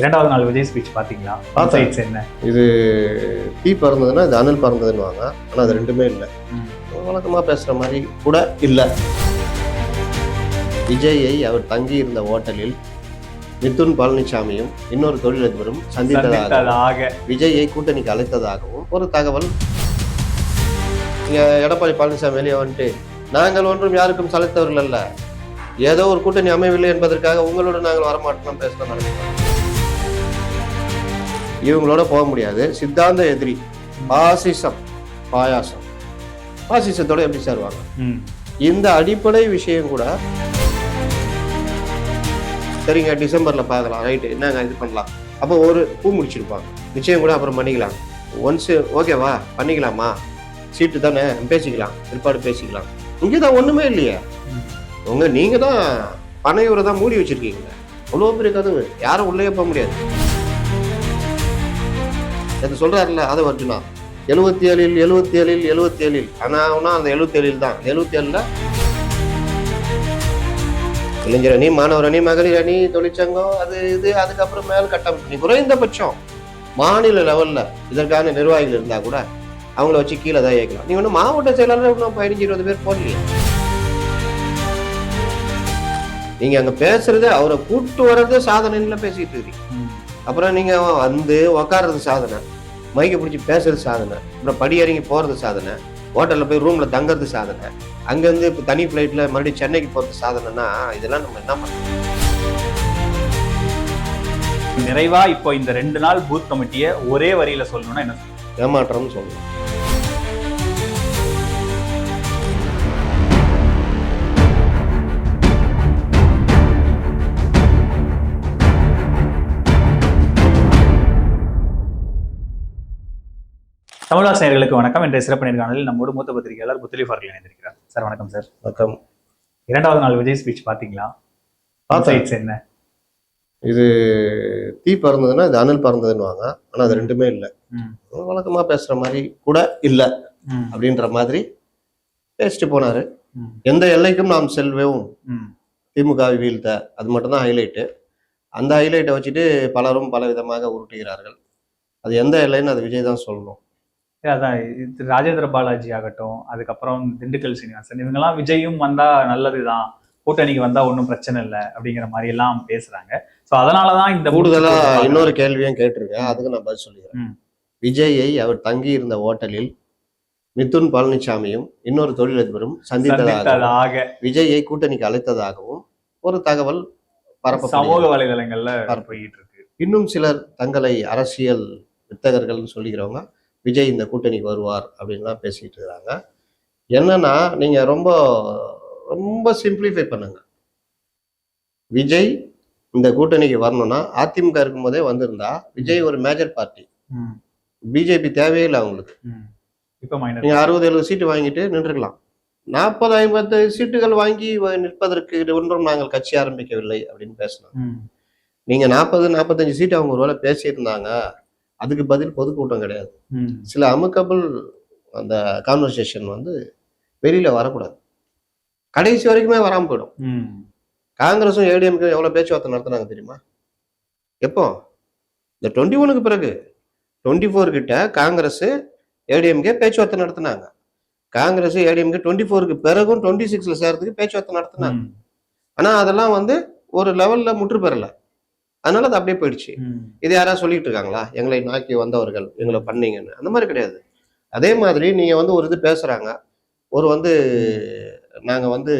இரண்டாவது நாள் விஜய் ஸ்பீச் பாத்தீங்களா பார்த்தேன். Insights என்ன? இது தீ பறந்ததுன்னா இது அனல் பறந்ததுன்னுவாங்க. ஆனால் அது ரெண்டுமே இல்லை. ம். வழக்கமாக பேசுகிற மாதிரி கூட இல்லை. விஜயை அவர் தங்கி இருந்த ஹோட்டலில் மிதுன் பழனிசாமியும் இன்னொரு தொழிலதிபரும் சந்தித்ததாக விஜயை கூட்டணிக்கு அழைத்ததாகவும் ஒரு தகவல். எடப்பாடி பழனிசாமி வெளியே வந்துட்டு நாங்கள் ஒன்றும் யாருக்கும் சளைத்தவர்கள் அல்ல. ஏதோ ஒரு கூட்டணி அமையவில்லை என்பதற்காக உங்களோட நாங்கள் வரமாட்டோம் பேசலாம் நினைக்கிறோம் இவங்களோட போக முடியாது. சித்தாந்த எதிரி பாசிசம் பாயாசம். பாசிசத்தோட எப்படி சேருவாங்க. இந்த அடிப்படை விஷயம் கூட சரிங்க டிசம்பர்ல பார்க்கலாம் ரைட்டு. என்னங்க இது பண்ணலாம்? அப்போ ஒரு பூ முடிச்சிருப்பாங்க. நிச்சயம் கூட அப்புறம் பண்ணிக்கலாம். ஒன்ஸ் ஓகேவா பண்ணிக்கலாமா? சீட்டு தானே பேசிக்கலாம். பிற்பாடு பேசிக்கலாம். இங்கே தான் ஒண்ணுமே இல்லையே. உங்க நீங்க தான் பனையூரை தான் மூடி வச்சிருக்கீங்க. அவ்வளோ பெரிய கதவு. யாரும் உள்ளே போக முடியாது. அது சொல்கிறார்ல அதை அர்ஜுனா. எழுபத்தி ஏழில் எழுபத்தி ஏழில் எழுபத்தி ஏழில் ஆனால் அந்த எழுபத்தி ஏழில் தான். எழுபத்தி ஏழில் இளைஞர் அணி மாணவர் அணி மகளிர் அணி தொழிற்சங்கம் அது இது அதுக்கப்புறம் மேல் கட்டமைப்பு நீ குறைந்தபட்சம் மாநில லெவலில் இதற்கான நிர்வாகிகள் இருந்தால் கூட அவங்கள வச்சு கீழே தான் இயக்கலாம். நீ ஒன்றும் மாவட்ட செயலாளர் இன்னும் பதினஞ்சு இருபது பேர் போடலையே நீங்கள் அங்கே பேசுறது அவரை கூட்டு வர்றது சாதனைன்னு பேசிகிட்டு இருக்கீங்க. அப்புறம் நீங்க வந்து உக்காடுறது சாதனை. மைக்கை பிடிச்சி பேசுறது சாதனை. அப்புறம் படி இறங்கி போறது சாதனை. ஹோட்டல்ல போய் ரூம்ல தங்குறது சாதனை. அங்கேருந்து இப்போ தனி ஃப்ளைட்ல மறுபடியும் சென்னைக்கு போறது சாதனைனா இதெல்லாம் நம்ம என்ன பண்ணணும் நிறைவா இப்போ இந்த ரெண்டு நாள் பூத் கமிட்டியை ஒரே வரியில சொல்லணும்னா என்ன? ஏமாற்றம்னு சொல்லணும். தமிழாஸ் நேயர்களுக்கு வணக்கம். இன்றைய சிறப்பு நேர்காணலில் நம்மோடு மூத்த பத்திரிகையாளர் புத்தலிஃப் அவர்கள் இணைந்திருக்கிறார். சார் வணக்கம் சார். வணக்கம். இரண்டாவது நாள் விஜய் ஸ்பீச். Insights என்ன? இது தீ பறந்ததுன்னா இது அனல் பறந்ததுன்னுவாங்க. ஆனா அது ரெண்டுமே இல்லை. ம். வழக்கமா பேசுற மாதிரி கூட இல்லை. அப்படின்ற மாதிரி பேசிட்டு போனாரு. எந்த எல்லைக்கும் நாம் செல்வோம் ம். திமுகவை வீழ்த்த. அது மட்டும்தான் ஹைலைட்டு அந்த ஹைலைட்டை வச்சுட்டு பலரும் பல விதமாக உருட்டுகிறார்கள். அது எந்த எல்லைன்னு அது விஜய் தான் சொல்லணும். அதான் ராஜேந்திர பாலாஜி ஆகட்டும் அதுக்கப்புறம் திண்டுக்கல் சீனிவாசன் இவங்கெல்லாம் விஜயும் வந்தா நல்லதுதான் கூட்டணிக்கு வந்தா ஒன்றும் பிரச்சனை இல்லை அப்படிங்கிற மாதிரி எல்லாம் பேசுறாங்க. சோ அதனாலதான் இந்த கூடுதலா இன்னொரு கேள்வியும் கேட்டிருக்கேன். அதுக்கு நான் பதில் சொல்லிக்கிறேன். ம். விஜயை அவர் தங்கி இருந்த ஹோட்டலில் மிதுன் பழனிசாமியும் இன்னொரு தொழிலதிபரும் சந்தித்ததாக விஜயை கூட்டணிக்கு அழைத்ததாகவும் ஒரு தகவல் பரப்ப சமூக வலைதளங்கள்ல பரப்பு. போயிட்டு இருக்கு. இன்னும் சிலர் தங்களை அரசியல் வித்தகர்கள்னு சொல்லிக்கிறவங்க விஜய் இந்த கூட்டணிக்கு வருவார் அப்படின்லாம் பேசிக்கிட்டு இருக்கிறாங்க என்னன்னா நீங்க ரொம்ப ரொம்ப சிம்பிளிஃபை பண்ணுங்க. விஜய் இந்த கூட்டணிக்கு வரணும்னா அதிமுக இருக்கும்போதே வந்திருந்தா விஜய் ஒரு மேஜர் பார்ட்டி. பிஜேபி தேவையே இல்லை அவங்களுக்கு. நீங்க அறுபது எழுபது சீட்டு வாங்கிட்டு நின்றுக்கலாம் நாற்பது ஐம்பது சீட்டுகள் வாங்கி நிற்பதற்கு ஒன்றும் நாங்கள் கட்சி ஆரம்பிக்கவில்லை அப்படின்னு பேசணும் ம். நீங்க நாற்பது நாற்பத்தஞ்சு சீட்டு அவங்க ஒருவேளை பேசியிருந்தாங்க. அதுக்கு பதில் பொதுக்கூட்டம் கிடையாது. சில அமுக்கபிள் அந்த கான்வர்சேஷன் வந்து வெளியில வரக்கூடாது. கடைசி வரைக்குமே வராம போயிடும். காங்கிரஸும் ஏடிஎம்க்கு எவ்வளவு பேச்சுவார்த்தை நடத்துனாங்க தெரியுமா? எப்போ? இந்த டுவெண்ட்டி ஒனுக்கு பிறகு டுவெண்ட்டி ஃபோர் கிட்ட காங்கிரஸ் ஏடிஎம்கே பேச்சுவார்த்தை நடத்துனாங்க. காங்கிரஸ் ஏடிஎம்கே டுவெண்ட்டி ஃபோருக்கு பிறகும் டுவெண்ட்டி சிக்ஸ்ல சேர்றதுக்கு பேச்சுவார்த்தை நடத்துனாங்க. ம். ஆனா அதெல்லாம் வந்து ஒரு லெவல்ல முற்று பெறல அதனால அது அப்படியே போயிடுச்சு. இது யாராவது சொல்லிட்டு இருக்காங்களா எங்களை நாக்கி வந்தவர்கள் எங்களை பண்ணீங்கன்னு. அந்த மாதிரி கிடையாது. அதே மாதிரி நீங்க வந்து ஒரு இது பேசுறாங்க. ஒரு வந்து நாங்க வந்து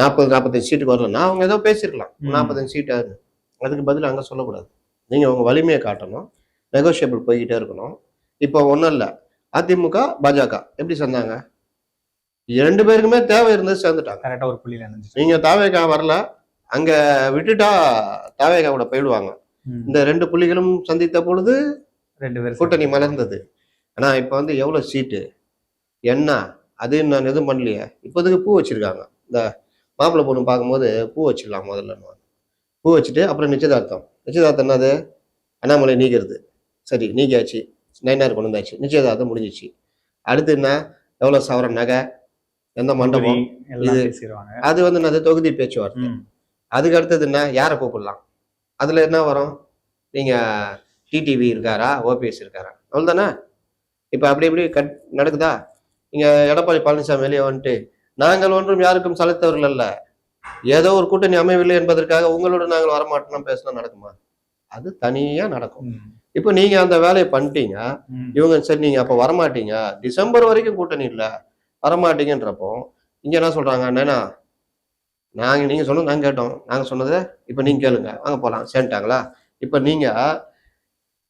நாற்பது நாற்பத்தஞ்சு சீட்டுக்கு வரலன்னா அவங்க ஏதோ பேசியிருக்கலாம் ம். நாற்பத்தஞ்சு சீட்டாரு அதுக்கு பதில் அங்க சொல்லக்கூடாது. நீங்க உங்க வலிமையை காட்டணும். நெகோஷியபிள் போய்கிட்டே இருக்கணும். இப்போ ஒன்றும் இல்லை. அதிமுக பாஜக எப்படி சேர்ந்தாங்க? ரெண்டு பேருக்குமே தேவை இருந்தது சேர்ந்துட்டாங்க. கரெக்டா ஒரு புள்ளியில நினைச்சு நீங்க தாவேகா வரல. அங்க விட்டுட்டா தாவேகா கூட போயிடுவாங்க. இந்த ரெண்டு புள்ளிகளும் சந்தித்த பொழுது ரெண்டு பேரும் கூட்டணி மலர்ந்தது. ஆனா இப்ப வந்து எவ்வளவு சீட்டு? என்ன? அது நான் எதுவும் பண்ணலையே. இப்போதைக்கு பூ வச்சிருக்காங்க. இந்த மாப்பிள்ளை பொண்ணு பார்க்கும்போது பூ வச்சிடலாம் முதல்ல பூ வச்சுட்டு அப்புறம் நிச்சயதார்த்தம். நிச்சயதார்த்தம் என்னது? அண்ணாமலை நீக்கிறது. சரி நீக்கியாச்சு. நைனார் கொண்டு வந்தாச்சு. நிச்சயதார்த்தம் முடிஞ்சிச்சு. அடுத்து என்ன? எவ்வளவு சவரன் நகை? எந்த மண்டபம்? இது- அது வந்து என்னது? தொகுதி பேச்சுவார்த்தை. அதுக்கு அடுத்தது என்ன? யாரை கூப்பிடலாம்? அதுல என்ன வரும்? நீங்க டிடிவி இருக்காரா? ஓபிஎஸ் இருக்காரா? அவ்வளவுதானே? இப்ப அப்படி இப்படி கட் நடக்குதா? இங்க எடப்பாடி பழனிசாமி வெளியே வந்துட்டு நாங்கள் ஒன்றும் யாருக்கும் சலைத்தவர்கள் அல்ல. ஏதோ ஒரு கூட்டணி அமையவில்லை என்பதற்காக உங்களோட நாங்கள் வரமாட்டோம் பேசினா நடக்குமா? அது தனியா நடக்கும். இப்போ நீங்க அந்த வேலையை பண்ணிட்டீங்க. இவங்க சரி நீங்க அப்ப வரமாட்டீங்க. டிசம்பர் வரைக்கும் கூட்டணி இல்ல. வரமாட்டீங்கன்றப்போ இங்க என்ன சொல்றாங்க? என்னன்னா நாங்க நீங்க சொன்னது நாங்க கேட்டோம். நாங்க சொன்னதை இப்ப நீங்க கேளுங்க. வாங்க போலாம். சேர்ந்துட்டாங்களா இப்ப நீங்க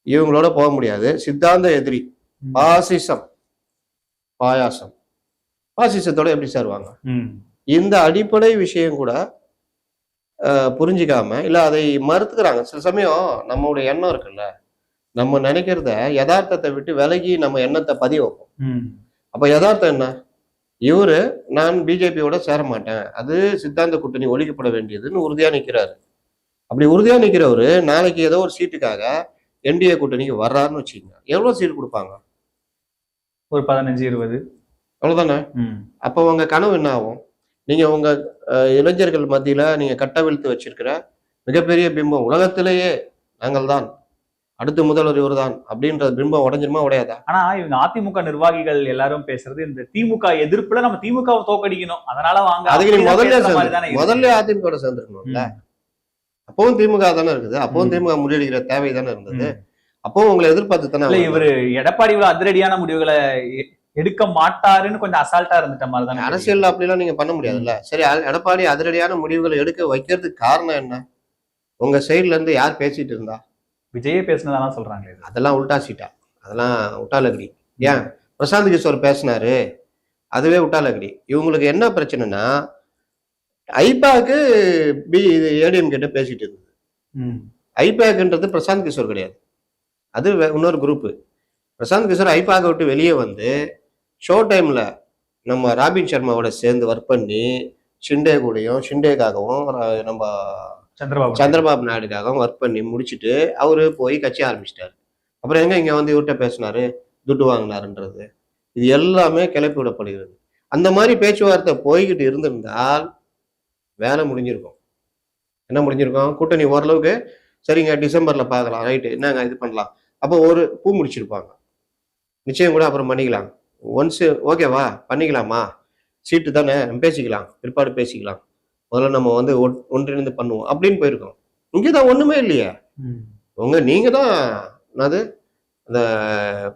இவங்களோட போக முடியாது. சித்தாந்த எதிரி. பாசிசம். பாயாசம். பாசிசத்தோட எப்படி சேருவாங்க. இந்த அடிப்படை விஷயம் கூட புரிஞ்சிக்காம இல்ல அதை மறுத்துக்கிறாங்க. சில சமயம் நம்மளுடைய எண்ணம் இருக்குல்ல. நம்ம நினைக்கிறத யதார்த்தத்தை விட்டு விலகி நம்ம எண்ணத்தை பதிய வைப்போம். அப்ப யதார்த்தம் என்ன? இவரு நான் பிஜேபியோட சேர மாட்டேன் அது சித்தாந்த கூட்டணி ஒழிக்கப்பட வேண்டியதுன்னு உறுதியா நிக்கிறாரு. அப்படி உறுதியா நிக்கிறவரு நாளைக்கு ஏதோ ஒரு சீட்டுக்காக என்டிஏ கூட்டணிக்கு வர்றாருன்னு வச்சுக்கோங்க. எவ்வளவு சீட் கொடுப்பாங்க? ஒரு பதினஞ்சு இருபது. அவ்வளவுதானே? ம். அப்போ உங்க கனவு என்ன ஆகும்? நீங்க உங்க அஹ், இளைஞர்கள் மத்தியில நீங்க கட்டவிழ்த்து வச்சிருக்கிற மிகப்பெரிய பிம்பம் உலகத்திலேயே நாங்கள் தான் அடுத்த முதல்வர் இவர்தான் அப்படின்ற பிம்பம் உடஞ்சிருமா உடையாதா ஆனா இவங்க அதிமுக நிர்வாகிகள் எல்லாரும் பேசுறது இந்த திமுக எதிர்ப்புல நம்ம திமுகவை தோக்கடிக்கணும் அதனால வாங்க அதுக்கு நீ அப்படிதான் முதல்ல தானே. முதல்ல அதிமுக சேர்ந்துருக்கணும்ல. அப்பவும் திமுக தானே இருக்குது அப்பவும். திமுக முறியடிக்கிற தேவை தானே இருந்தது ம். அப்பவும் உங்களை எதிர்பார்த்து தானே இவரு எடப்பாடி இவ்வளவு அதிரடியான முடிவுகளை எடுக்க மாட்டாருன்னு கொஞ்சம் அசால்ட்டா இருந்துட்ட மாதிரி தானே. அரசியல் அப்படிலாம் நீங்க பண்ண முடியாதுல்ல சரி எடப்பாடி அதிரடியான முடிவுகளை எடுக்க வைக்கிறதுக்கு காரணம் என்ன உங்க சைடுல இருந்து யார் பேசிட்டு இருந்தா விஜயே பேசினதெல்லாம் சொல்றாங்களே இது. அதெல்லாம் உல்டா சீட்டா. அதெல்லாம் உட்டாலகடி ஏன்? பிரசாந்த் கிஷோர் பேசினாரு. அதுவே உட்டாலகடி இவங்களுக்கு என்ன பிரச்சனைனா ஐபாக்கு பி இது ஏடிஎம் கிட்ட பேசிட்டு இருந்தது ம். ஐபேக்ன்றது பிரசாந்த் கிஷோர் கிடையாது. அது இன்னொரு குரூப்பு. பிரசாந்த் கிஷோர் ஐபாக்கை விட்டு வெளியே வந்து ஷோ டைம்ல நம்ம ராபின் சர்மாவோட சேர்ந்து ஒர்க் பண்ணி ஷிண்டே கூடயும் ஷிண்டேக்காகவும் நம்ம சந்திரபாபு சந்திரபாபு நாயுடுக்காக ஒர்க் பண்ணி முடிச்சுட்டு அவரு போய் கட்சி ஆரம்பிச்சிட்டாரு. அப்புறம் எங்க இங்க வந்து இவர்கிட்ட பேசினாரு துட்டு வாங்கினாருன்றது. இது எல்லாமே கிளப்பி விடப்படுகிறது. அந்த மாதிரி பேச்சுவார்த்தை போய்கிட்டு இருந்திருந்தால் வேலை முடிஞ்சிருக்கும். என்ன முடிஞ்சிருக்கும்? கூட்டணி ஓரளவுக்கு சரிங்க டிசம்பர்ல பார்க்கலாம். ரைட்டு என்னங்க இது பண்ணலாம்? அப்போ ஒரு பூ முடிச்சிருப்பாங்க. நிச்சயம் கூட அப்புறம் பண்ணிக்கலாம். ஒன்ஸ் ஓகேவா? பண்ணிக்கலாமா? சீட்டு தானே? பேசிக்கலாம். பிற்பாடு பேசிக்கலாம். முதல்ல நம்ம வந்து ஒன்- ஒன்றிணைந்து பண்ணுவோம். அப்படின்னு போயிருக்கோம். இங்கதான் ஒண்ணுமே இல்லையே. ம். உங்க நீங்க தான் என்னது அந்த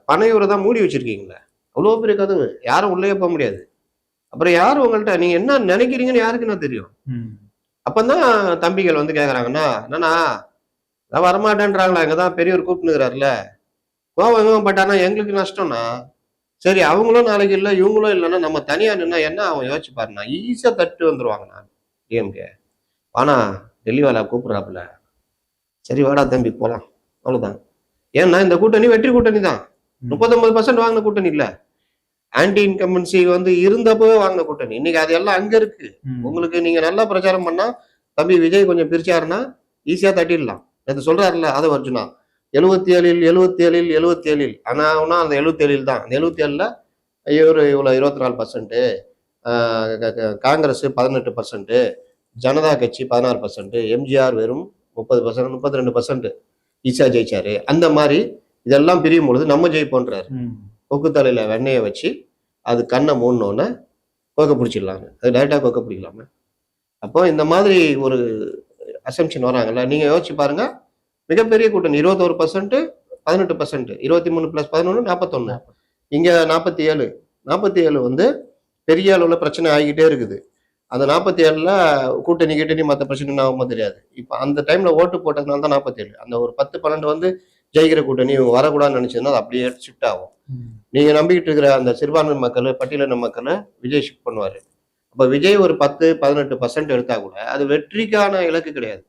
பனையூரை தான் மூடி வச்சிருக்கீங்களே. அவ்வளோ பெரிய கதவு. யாரும் உள்ளே போக முடியாது. அப்புறம் யார் உங்கள்கிட்ட நீங்க என்ன நினைக்கிறீங்கன்னு யாருக்கு என்ன தெரியும். ம். அப்பதான் தம்பிகள் வந்து கேக்குறாங்கன்னா என்னண்ணா நான் வரமாட்டேன்றாங்களா? இங்க தான் பெரியவர் கூப்பிட்டுக்கிறாருல கோவம் இவன் பட்டானா எங்களுக்கு நஷ்டம்னா சரி அவங்களும் நாளைக்கு இல்லை இவங்களும் இல்லைன்னா நம்ம தனியா நின்னா என்ன அவன் யோசிச்சு பாருண்ணா ஈஸியா தட்டு வந்துருவாங்க நான். டிஎம்கே ஆனா டெல்லி வேலை கூப்பிடுறாப்புல. சரி வாடா தம்பி போலாம். அவ்வளவுதான். ஏன்னா இந்த கூட்டணி வெற்றி கூட்டணி தான். முப்பத்தொன்பது பர்சன்ட் வாங்கின கூட்டணி இல்ல. ஆன்டி இன்கம்பன்சி வந்து இருந்தப்பவே வாங்கின கூட்டணி. இன்னைக்கு அது எல்லாம் அங்க இருக்கு. உங்களுக்கு நீங்க நல்லா பிரச்சாரம் பண்ணா தம்பி விஜய் கொஞ்சம் பிரிச்சாருன்னா ஈஸியா தட்டிடலாம். அது சொல்றாருல்ல அதை அர்ஜுனா. எழுபத்தி ஏழில் எழுபத்தி ஏழில் எழுபத்தி ஏழில் ஆனா அந்த எழுபத்தி ஏழில் தான். அந்த எழுபத்தி ஏழுல இவர் இவ்வளவு இருபத்தி நாலு பர்சன்ட் காங்கிரஸ் பதினெட்டு பர்சன்ட் ஜனதா கட்சி பதினாறு பர்சன்ட் எம்ஜிஆர் வெறும் முப்பது பர்சன்ட் முப்பத்தி ரெண்டு பர்சன்ட் ஈஸியா ஜெயிச்சாரு. அந்த மாதிரி இதெல்லாம் பிரியும் பொழுது நம்ம ஜெயிப்போன்றாரு. ம். கொக்கு தலையில வெண்ணெயை வச்சு அது கண்ணை மூடினோடனே கொக்க பிடிச்சிடலாங்க. அது டைரக்டாக கொக்க பிடிக்கலாமே. அப்போ இந்த மாதிரி ஒரு அசம்ஷன் வராங்கல்ல நீங்க யோசிச்சு பாருங்க. மிகப்பெரிய கூட்டணி இருபத்தோரு பர்சன்ட் பதினெட்டு பர்சன்ட் இருபத்தி மூணு பிளஸ் பதினொன்று நாற்பத்தொன்னு இங்க நாற்பத்தி ஏழு நாற்பத்தி ஏழு வந்து பெரிய அளவுல பிரச்சனை ஆகிக்கிட்டே இருக்குது. அந்த நாற்பத்தி ஏழுல கூட்டணி கிட்டணி மற்ற பிரச்சனை ஆகுமோ தெரியாது. இப்போ அந்த டைம்ல ஓட்டு போட்டதுனால தான் நாற்பத்தி ஏழு அந்த ஒரு பத்து பன்னெண்டு வந்து ஜெயிக்கிற கூட்டணி இவங்க வரக்கூடாதுன்னு நினைச்சதுன்னா அது அப்படியே ஷிஃப்ட் ஆகும். ம். நீங்க நம்பிக்கிட்டு இருக்கிற அந்த சிறுபான்மை மக்கள் பட்டியலின மக்களை விஜய் ஷிஃப்ட் பண்ணுவாரு. அப்ப விஜய் ஒரு பத்து பதினெட்டு பர்சன்ட் எடுத்தா கூட அது வெற்றிக்கான இலக்கு கிடையாது.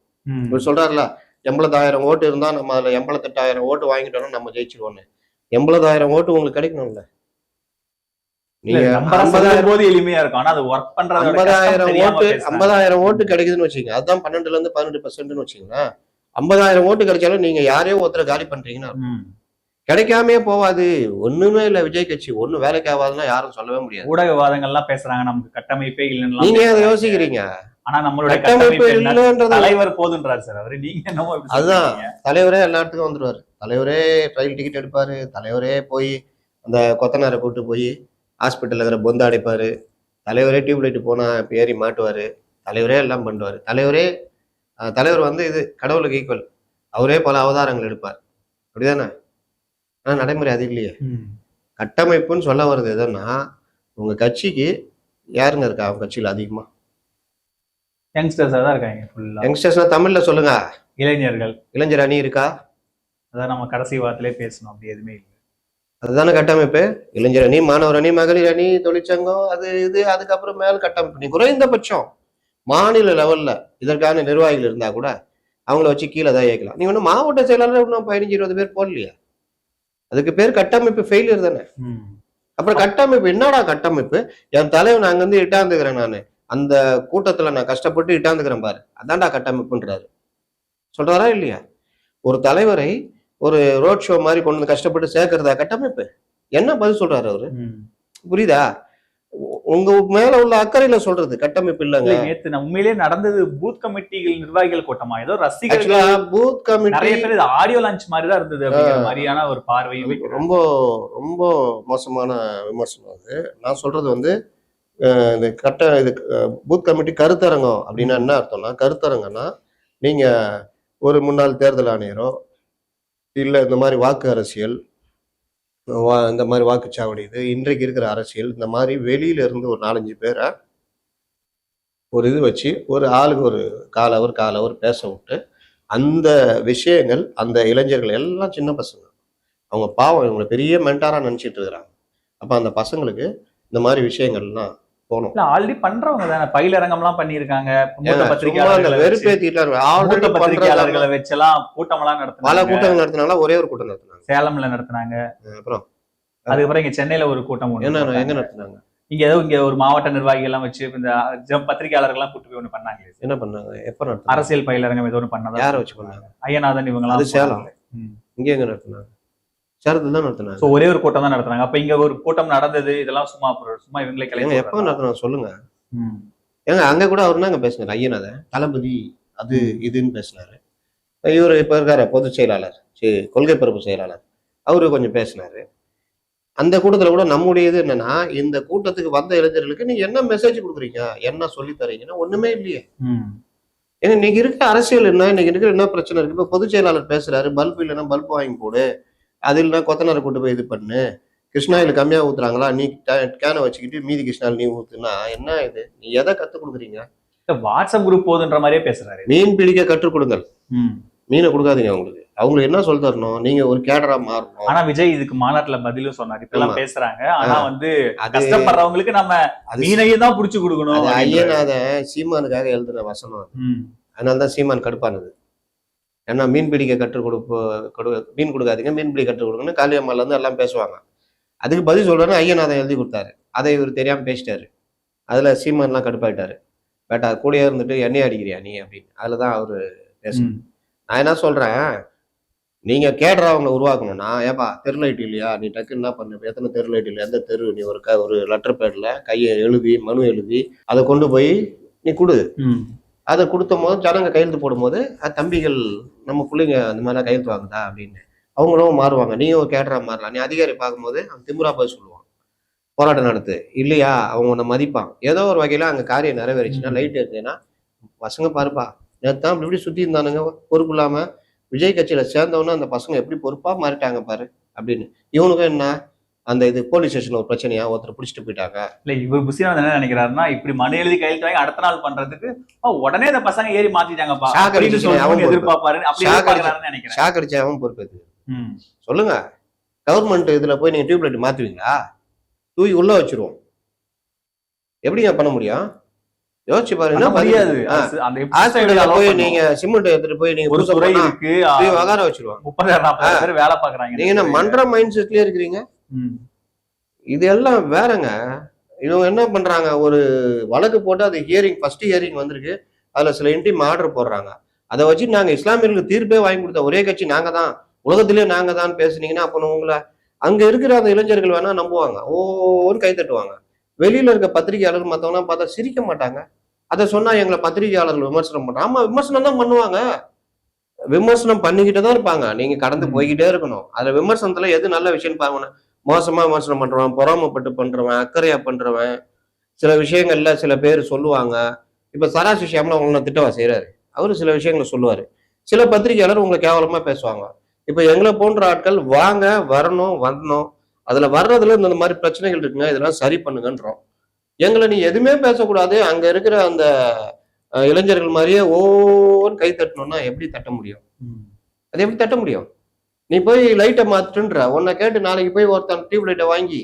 இவர் சொல்றாருல எண்பதாயிரம் ஓட்டு இருந்தா நம்ம அதுல எண்பத்தெட்டாயிரம் ஓட்டு வாங்கிட்டோம்னா நம்ம ஜெயிச்சிருவோம்னு. எண்பதாயிரம் ஓட்டு உங்களுக்கு கிடைக்கணும்ல இல்ல, நீங்க நம்பரா ஐம்பதாயிரம் சொல்லும் போது எளிமையா இருக்கும். ஆனா அது ஒர்க் கஷ்டம் ஐம்பதாயிரம் ஓட்டு. ஐம்பதாயிரம் ஓட்டு கிடைக்குதுன்னு வச்சுங்க அதுதான் பன்னெண்டுல இருந்து பதினெட்டு பர்சன்ட்னு வச்சுங்களேன் ஐம்பதாயிரம் ஓட்டு கிடைச்சாலும் நீங்க யாரையோ ஒருத்தரை காலி பண்றீங்கன்னா. கிடைக்காமே போவாது. ஒண்ணுமே இல்ல விஜய் கட்சி. ஒண்ணும் வேலைக்கு ஆகாதுன்னா யாரும் சொல்லவே முடியாது. ஊடகவாதங்கள்லாம் பேசுறாங்க. நமக்கு கட்டமைப்பே இல்லைன்னு நீங்க அதை யோசிக்கிறீங்க? ஆனா நம்மளுடைய கட்டமைப்பு? இல்லைன்றது தலைவர் போதுன்றாரு சார் அவரு. நீங்க என்னமோ அதுதான். தலைவரே எல்லா இடத்துக்கும் வந்துருவாரு. தலைவரே ட்ரெயின் டிக்கெட் எடுப்பாரு. தலைவரே போய் அந்த கொத்தனாரை கூட்டு போய் ஹாஸ்பிட்டல்ல இருக்கிற பொந்த அடைப்பாரு. தலைவரே டியூப் லைட் போனா இப்ப ஏறி மாட்டுவாரு. தலைவரே எல்லாம் பண்ணுவாரு. தலைவரே தலைவர் வந்து இது கடவுளுக்கு ஈக்குவல் அவரே பல அவதாரங்கள் எடுப்பார். அப்படிதானே? ஆனா நடைமுறை அது இல்லையே. கட்டமைப்புன்னு சொல்ல வர்றது எதுன்னா உங்க கட்சிக்கு யாருங்க இருக்கா? அவங்க கட்சியில அதிகமா? யங்ஸ்டர்ஸா தான் இருக்காங்க ஃபுல்லா யங்ஸ்டர்ஸ்னா தமிழ்ல சொல்லுங்க. இளைஞர்கள். இளைஞர் அணி இருக்கா? அதான் நம்ம கடைசி வாரத்திலே பேசணும் அப்படி எதுவுமே இல்லை. அதுதானே கட்டமைப்பு? இளைஞர் அணி மாணவர் அணி மகளிர் அணி தொழிற்சங்கம் அது இது அதுக்கப்புறம் மேல் கட்டமைப்பு. நீ குறைந்தபட்சம் மாநில லெவல்ல இதற்கான நிர்வாகிகள் இருந்தா கூட அவங்கள வச்சு கீழே தான் இயக்கலாம். நீ ஒன்றும் மாவட்ட செயலாளர் இன்னும் பதினஞ்சு இருபது பேர் போடலையா? அதுக்கு பேர் கட்டமைப்பு ஃபெயிலியர் தானே. அப்புறம் கட்டமைப்பு என்னடா கட்டமைப்பு? என் தலைவன் அங்க இருந்து இட்டாந்துக்கிறேன் நான். அந்த கூட்டத்துல நான் கஷ்டப்பட்டு இட்டாந்துக்கிறேன் பாரு. அதான்டா கட்டமைப்புன்றாரு. சொல்றாரா இல்லையா? ஒரு தலைவரை ஒரு ரோட் ஷோ மாதிரி கொண்டு வந்து கஷ்டப்பட்டு சேர்க்கறதா கட்டமைப்பு? என்ன பதில் சொல்றாரு அவரு. புரியுதா? உங்க மேல உள்ள அக்கறையில சொல்றது கட்டமைப்பு இல்லைங்க. இல்ல, நேத்து உண்மையிலேயே நடந்தது பூத் கமிட்டிகள் நிர்வாகிகள் கூட்டமா? ஏதோ ரசிகர்கள் பூத் கமிட்டி நிறைய பேர் ஆடியோ லான்ச் மாதிரி தான் இருந்தது அப்படிங்கிற மாதிரியான ஒரு பார்வையும். ரொம்ப ரொம்ப மோசமான விமர்சனம் அது. நான் சொல்றது வந்து இந்த கட்ட இது பூத் கமிட்டி கருத்தரங்கம் அப்படின்னா என்ன அர்த்தம்னா கருத்தரங்கம்னா நீங்க ஒரு முன்னாள் தேர்தல் ஆணையரோ இல்லை இந்த மாதிரி வாக்கு அரசியல் வா- இந்த மாதிரி வாக்குச்சாவடி இது இன்றைக்கு இருக்கிற அரசியல் இந்த மாதிரி வெளியில இருந்து ஒரு நாலஞ்சு பேரை ஒரு இது வச்சு ஒரு ஆளுக்கு ஒரு கால் அவர் கால் அவர் பேச விட்டு அந்த விஷயங்கள் அந்த இளைஞர்கள் எல்லாம் சின்ன பசங்க. அவங்க பாவம் இவங்களை பெரிய மென்டாராக நினச்சிட்டு இருக்கிறாங்க. அப்போ அந்த பசங்களுக்கு இந்த மாதிரி விஷயங்கள்லாம் போகணும் இல்ல ஆல்ரெடி பண்றவங்க தானே. பயிலரங்கம் எல்லாம் பண்ணிருக்காங்க பத்திரிகையாளர்களை வெறுப்பேத்திட்டு பத்திரிகையாளர்களை வச்செல்லாம் கூட்டம் எல்லாம் பல நடத்தினாங்க கூட்டங்கள் நடத்தினால ஒரே ஒரு கூட்டம் நடத்தினாங்க. சேலம்ல நடத்தினாங்க. அப்புறம்? அதுக்கப்புறம் இங்க சென்னையில ஒரு கூட்டம் ஒண்ணு என்ன. எங்க நடத்தினாங்க? இங்க ஏதோ இங்க ஒரு மாவட்ட நிர்வாகிகள் எல்லாம் வச்சு இந்த பத்திரிகையாளர்கள் எல்லாம் கூட்டு போய் ஒண்ணு பண்ணாங்க என்ன பண்ணாங்க? எப்ப நடத்தினாங்க? அரசியல் பயிலரங்கம் ஏதோ ஒண்ணு பண்ணதா யாரை வச்சு பண்ணாங்க? ஐயநாதன் இவங்க அது சேலம். இங்க எங்க நடத்தினாங்க? சேலத்துல தான் நடத்தினாங்க. சோ ஒரே ஒரு கூட்டம் தான் நடத்துனாங்க. அப்ப இங்க ஒரு கூட்டம் நடந்தது இதெல்லாம் சும்மா சும்மா இவங்களே கிளம்பி எப்ப நடத்தினாங்க சொல்லுங்க. ஏங்க அங்க கூட அவர் என்னங்க பேசினாரு? ஐயனாத தளபதி அது இதுன்னு பேசினாரு. இவர் இப்ப இருக்காரு பொதுச் செயலாளர். சரி கொள்கை பரப்பு செயலாளர். அவரு கொஞ்சம் பேசினாரு. அந்த கூட்டத்துல கூட நம்முடைய இது என்னன்னா இந்த கூட்டத்துக்கு வந்த இளைஞர்களுக்கு நீங்க என்ன மெசேஜ் கொடுக்குறீங்க? என்ன சொல்லி தரீங்கன்னா ஒண்ணுமே இல்லையே. ஏங்க இன்னைக்கு இருக்கிற அரசியல் என்ன? இன்னைக்கு இருக்கிற என்ன பிரச்சனை இருக்கு? இப்ப பொதுச் செயலாளர் பேசுறாரு பல்ப் இல்லைன்னா பல்ப் வாங்கி போடு. அது இல்லைன்னா கொத்தனாரை கூட்டு போய் இது பண்ணு கிருஷ்ணாயில் கம்மியா ஊத்துறாங்களா நீ கேனை வச்சுக்கிட்டு மீதி கிருஷ்ணாயில் நீ ஊத்துனா என்ன இது நீ எதை கத்துக் கொடுக்குறீங்க வாட்ஸ்அப் குரூப் போதுன்ற மாதிரியே பேசுறாரு மீன் பிடிக்க கற்றுக் கொடுங்கள். மீனை கொடுக்காதீங்க அவங்களுக்கு அவங்களுக்கு என்ன சொல்லி தரணும் நீங்க ஒரு கேடரா மாறணும் ஆனா விஜய் இதுக்கு மாநாட்டுல பதிலும் சொன்னாரு இப்ப எல்லாம். பேசுறாங்க ஆனா. வந்து கஷ்டப்படுறவங்களுக்கு நம்ம அது மீனையும் தான் புடிச்சு கொடுக்கணும் அது. ஐயனாத சீமானுக்காக எழுதுன வசனம் அது. ம். அதனால தான் சீமான் கடுப்பானது ஏன்னா மீன் பிடிக்க கற்றுக் கொடுப்போ கொடு மீன் கொடுக்காதீங்க மீன் பிடிக்க கற்றுக் கொடுங்கன்னு காளியம்மால இருந்து எல்லாம் பேசுவாங்க. அதுக்கு பதில் சொல்றேன்னு ஐயநாதன் எழுதி கொடுத்தாரு. அதை இவர் தெரியாம பேசிட்டாரு. அதுல சீமான்லாம் கடுப்பாயிட்டாரு. பேட்டா கூடயே இருந்துட்டு எண்ணெய் அடிக்கிறியா நீ? அப்படின்னு. அதுல தான் அவரு பேசுறாரு ம். நான் என்ன சொல்றேன்? நீங்க கேடுறா அவங்களை உருவாக்கணும்னா ஏப்பா தெரு லைட் இல்லையா? நீ டக்குன்னு என்ன பண்ணு? எத்தனை தெரு லைட் இல்லை எந்த தெரு? நீ ஒரு க ஒரு லெட்டர் பேட்ல கையை எழுதி மனு எழுதி அதை கொண்டு போய் நீ கொடு. அதை கொடுத்த போது ஜனங்க கையெழுத்து போடும்போது தம்பிகள் நம்ம பிள்ளைங்க அந்த மாதிரிலாம் கையெழுத்து வாங்குதா? அப்படின்னு. அவங்களும் மாறுவாங்க. நீயும் ஒரு கேட்டரா மாறலாம் நீ அதிகாரி பார்க்கும்போது அவன் திமுறா போய் சொல்லுவான். போராட்டம் நடத்து. இல்லையா? அவங்க உன்னை மதிப்பான். ஏதோ ஒரு வகையில அங்க காரியம் நிறைவேறிச்சுன்னா லைட் இருக்குன்னா பசங்க பாருப்பா நேற்று தான் இப்படி இப்படி சுத்தி இருந்தானுங்க. பொறுப்பு இல்லாம விஜய் கட்சியில சேர்ந்தவொன்னே அந்த பசங்க எப்படி பொறுப்பா மாறிட்டாங்க பாரு அப்படின்னு. இவனுக்கும் என்ன? அந்த இது போலீஸ் ஸ்டேஷன்ல ஒரு பிரச்சனையா ஒருத்தர் பிடிச்சிட்டு போயிட்டாங்க. இல்ல இவர் புசியானது என்ன நினைக்கிறாருன்னா இப்படி மனு எழுதி கையெழுத்து வாங்கி அடுத்த நாள் பண்றதுக்கு "ஓ, உடனே இந்த பசங்க ஏறி மாத்திட்டாங்கப்பா. அவன் எதிர்பார்ப்பாரு அப்படி ஷாக் எதிர்பார்க்கறாருன்னு நினைக்கிறேன். ஷாக் அடிச்சாவும் பொறுப்பேற்று ம். சொல்லுங்க. கவர்மெண்ட் இதுல போய் நீங்க டியூப் லைட் மாத்துவீங்களா? தூக்கி உள்ள வச்சிருவோம். எப்படிங்க பண்ண முடியும்? யோசிச்சு பாருங்க allow போய். நீங்க சிமெண்ட் எடுத்துட்டு போய் நீங்க ஒரு துறை இருக்கு. உட்கார வச்சிருவாங்க. முப்பதாயிரம் நாற்பதாயிரம் வேலை பாக்குறாங்க நீங்க என்ன மன்ற மைண்ட் செட்லயே இருக்கிறீங்க. இது எல்லாம் வேறங்க. இவங்க என்ன பண்றாங்க? ஒரு வழக்கு போட்டு அது ஹியரிங் ஃபர்ஸ்ட் ஹியரிங் வந்திருக்கு. அதுல சில இன்டிம் ஆர்டர் போடுறாங்க. அதை வச்சு நாங்க இஸ்லாமியர்களுக்கு தீர்ப்பே வாங்கி கொடுத்த ஒரே கட்சி நாங்க தான். உலகத்திலே நாங்க தான் பேசுனீங்கன்னா அப்போ உங்களை அங்க இருக்கிற அந்த இளைஞர்கள் வேணா நம்புவாங்க. ஓன்னு கை தட்டுவாங்க. வெளியில இருக்க பத்திரிகையாளர்கள் மத்தவங்க பார்த்தா சிரிக்க மாட்டாங்க. அதை சொன்னா எங்களை பத்திரிகையாளர்கள் விமர்சனம் பண்றாங்க ஆமா விமர்சனம் தான் பண்ணுவாங்க. விமர்சனம் பண்ணிக்கிட்டு தான் இருப்பாங்க. நீங்க கடந்து. போய்கிட்டே இருக்கணும். அதுல விமர்சனத்துல எது நல்ல விஷயம் பாருங்க. மோசமா விமர்சனம் பண்றவன் பொறாமப்பட்டு பண்றவன் அக்கறையா பண்றவன் சில விஷயங்கள்ல சில பேர் சொல்லுவாங்க. இப்ப சராசி விஷயம்ல உங்களை திட்டவா செய்யறாரு அவரு சில விஷயங்களை சொல்லுவாரு. சில பத்திரிகையாளர் உங்களை கேவலமா பேசுவாங்க. இப்ப எங்களை போன்ற ஆட்கள் வாங்க வரணும் வரணும் அதுல வர்றதுல இந்த மாதிரி பிரச்சனைகள் இருக்குங்க இதெல்லாம் சரி பண்ணுங்கன்றோம். எங்களை நீ எதுவுமே பேசக்கூடாது. அங்க இருக்கிற அந்த இளைஞர்கள் மாதிரியே ஓன்னு கை தட்டணும்னா எப்படி தட்ட முடியும். அது எப்படி தட்ட முடியும்? நீ போய் லைட்டை மாத்துன்ற உன்னை கேட்டு நாளைக்கு போய் ஒருத்தன் டியூப் லைட்டை வாங்கி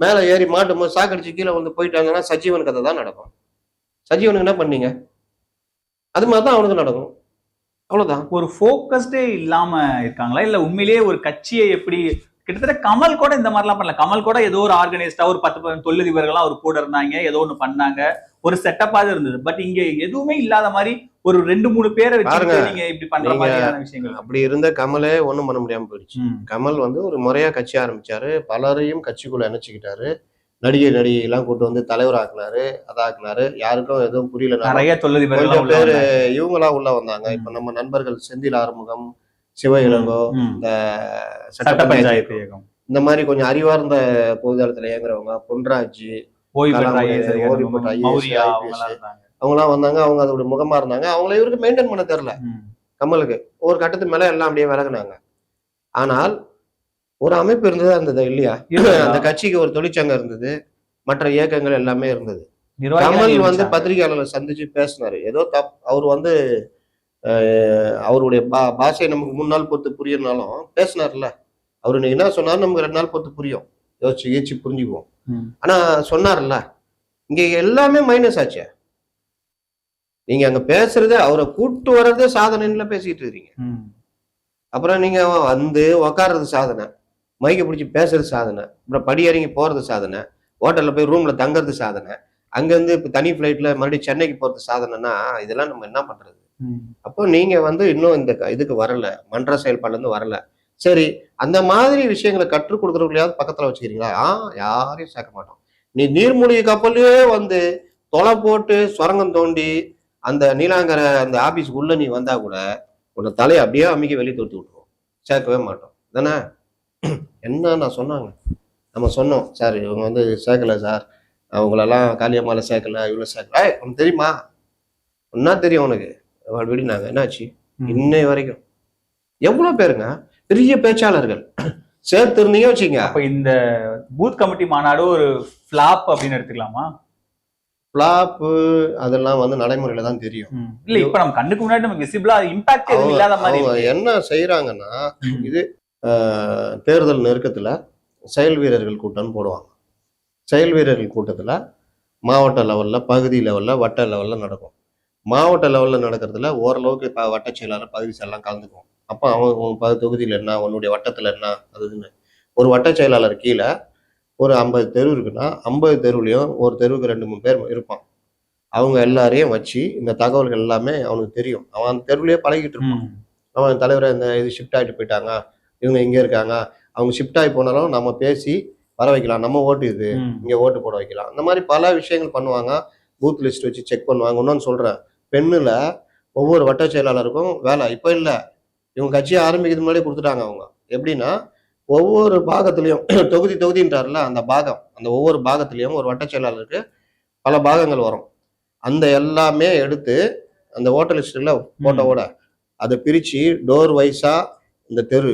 மேலே ஏறி மாட்டும் போது சாக்கடிச்சு கீழே வந்து போயிட்டாங்கன்னா சஜீவன் கதை தான் நடக்கும். சஜீவனுக்கு என்ன பண்ணீங்க? அது மாதிரி தான் அவனுக்கு நடக்கும். அவ்வளவுதான். ஒரு ஃபோக்கஸ்டே இல்லாம இருக்காங்களா? இல்ல உண்மையிலேயே ஒரு கட்சியை எப்படி கிட்டத்தட்ட கமல் கூட இந்த மாதிரிலாம் பண்ணல. கமல் கூட ஏதோ ஒரு ஆர்கனைஸ்டா ஒரு பத்து பதினஞ்சு தொழிலதிபர்கள்லாம் அவர் கூட இருந்தாங்க. ஏதோ ஒன்று பண்ணாங்க. ஒரு செட்டப்பாக இருந்தது. பட் இங்க எதுவுமே இல்லாத மாதிரி ஒரு ரெண்டு மூணு பேரை வச்சு நீங்க இப்படி பண்ற மாதிரியான விஷயங்கள். அப்படி இருந்த கமலே ஒன்றும் பண்ண முடியாம போயிடுச்சு. கமல் வந்து ஒரு முறையா கட்சி ஆரம்பிச்சாரு. பலரையும் கட்சிக்குள்ள இணைச்சுக்கிட்டாரு. நடிகை நடிகை எல்லாம் கூட்டு வந்து தலைவர் ஆக்குனாரு அதாக்குனாரு யாருக்கும் எதுவும் புரியல. நிறைய கொஞ்சம் பேரு வந்தாங்க. இவங்களா உள்ள வந்தாங்க. இப்ப நம்ம நண்பர்கள் செந்தில் ஆறுமுகம் சிவ இளங்கோ. இந்த சட்ட பஞ்சாயத்து இயக்கம். இந்த மாதிரி கொஞ்சம் அறிவார்ந்த பொதுதளத்துல இயங்குறவங்க பொன்ராஜ் ஓய்வு இருந்தாங்க. அவங்களாம் வந்தாங்க அவங்க அதோட முகமா இருந்தாங்க. அவங்கள இவருக்கு மெயின்டைன் பண்ண தெரியல. கமலுக்கு. ஒரு கட்டத்து மேல எல்லாம் அப்படியே விலகுனாங்க. ஆனால் ஒரு அமைப்பு இருந்ததா இருந்தது இல்லையா? அந்த கட்சிக்கு ஒரு தொழிற்சங்கம் இருந்தது. மற்ற இயக்கங்கள் எல்லாமே இருந்தது. கமல் வந்து. பத்திரிகையாளர்களை சந்திச்சு பேசினாரு. ஏதோ தப் அவர் வந்து அவருடைய பா பாஷை நமக்கு மூணு நாள் பொறுத்து புரியனாலும் பேசினார்ல. அவர் என்ன சொன்னாலும் நமக்கு ரெண்டு நாள் பொறுத்து புரியும். யோசிச்சு யோசிச்சு புரிஞ்சுக்குவோம். ஆனா சொன்னார்ல இங்க எல்லாமே மைனஸ் ஆச்சே. நீங்க அங்க பேசுறதே அவரை கூட்டு வர்றதே சாதனைன்னு பேசிட்டு இருக்கீங்க. அப்புறம் நீங்க வந்து உக்காடுறது சாதனை மைக்க பிடிச்சி பேசுறது சாதனை அப்புறம் படி இறங்கி போறது சாதனை ஹோட்டல்ல போய் ரூம்ல தங்குறது சாதனை அங்கேருந்து இப்போ தனி ஃப்ளைட்ல மறுபடியும் சென்னைக்கு போறது சாதனைனா இதெல்லாம் நம்ம என்ன பண்றது. அப்போ நீங்க வந்து இன்னும் இந்த இதுக்கு வரல மன்ற செயல்பாடுல இருந்து வரல. சரி அந்த மாதிரி விஷயங்களை கற்றுக் கொடுக்குறவங்களையாவது பக்கத்துல வச்சுக்கிறீங்களா? ஆ யாரையும் சேர்க்க மாட்டோம். நீ நீர்மூழ்கி கப்பல்லே வந்து தொலை போட்டு சுரங்கம் தோண்டி அந்த நீலாங்கரை அந்த ஆபீஸ்க்கு உள்ள நீ வந்தா கூட உன்னை தலையை அப்படியே அமைக்க வெளியே தொட்டு விட்டுருவோம் சேர்க்கவே மாட்டோம். தானே? என்ன நான் சொன்னாங்க? நம்ம சொன்னோம். சார் இவங்க வந்து சேர்க்கல சார். அவங்களெல்லாம் காளியம்மால சேர்க்கல இவ்வளோ சேர்க்கல. ஏய், உனக்கு தெரியுமா? என்ன தெரியும் உனக்கு. விடினாங்க. என்னாச்சு? ம். இன்னை வரைக்கும். எவ்வளவு பேருங்க? பெரிய பேச்சாளர்கள். சேர்த்து இருந்தீங்க வச்சுங்க அப்ப இந்த பூத் கமிட்டி மாநாடு ஒரு ஃபிளாப் அப்படின்னு எடுத்துக்கலாமா? பிளாப்பு அதெல்லாம் வந்து நடைமுறையில தான் தெரியும். இல்ல இப்ப நம்ம கண்ணுக்கு முன்னாடி நமக்கு விசிபிளா இம்பாக்ட் இல்லாத மாதிரி. என்ன செய்யறாங்கன்னா. இது தேர்தல் நெருக்கத்துல செயல் வீரர்கள் கூட்டம்னு போடுவாங்க. செயல் வீரர்கள் கூட்டத்துல மாவட்ட லெவல்ல பகுதி லெவல்ல வட்ட லெவல்ல நடக்கும். மாவட்ட லெவல்ல நடக்கிறதுல ஓரளவுக்கு வட்ட செயலாளர் பகுதி செயலாம் கலந்துக்குவோம். அப்போ அவன் உன் ப தொகுதியில் என்ன உன்னுடைய வட்டத்தில் என்ன அதுன்னு ஒரு வட்ட செயலாளர் கீழே ஒரு ஐம்பது தெரு இருக்குன்னா ஐம்பது தெருவுலையும் ஒரு தெருவுக்கு ரெண்டு மூணு பேர் இருப்பான் அவங்க எல்லாரையும் வச்சு இந்த தகவல்கள் எல்லாமே அவனுக்கு தெரியும். அவன் அந்த தெருவுலயே பழகிட்டு இருப்பான். அவன் தலைவரை இந்த இது ஷிஃப்ட் ஆகிட்டு போயிட்டாங்க. இவங்க இங்கே இருக்காங்க. அவங்க ஷிஃப்ட் ஆகி போனாலும் நம்ம பேசி வர வைக்கலாம். நம்ம ஓட்டு இது. இங்கே ஓட்டு போட வைக்கலாம். அந்த மாதிரி பல விஷயங்கள் பண்ணுவாங்க. பூத் லிஸ்ட் வச்சு செக் பண்ணுவாங்க. இன்னொன்று சொல்கிறேன் பெண்ணில் ஒவ்வொரு வட்ட செயலாளருக்கும் வேலை. இப்போ இல்லை. இவங்க கட்சியை ஆரம்பிக்கிறது முன்னாடியே கொடுத்துட்டாங்க அவங்க. எப்படின்னா ஒவ்வொரு பாகத்துலேயும் தொகுதி தொகுதின்றார்ல அந்த பாகம். அந்த ஒவ்வொரு பாகத்துலேயும் ஒரு வட்ட செயலாளருக்கு பல பாகங்கள் வரும். அந்த எல்லாமே எடுத்து அந்த ஓட்டர் லிஸ்ட்டில் போட்டோவோட அதை பிரித்து டோர் வைஸாக இந்த தெரு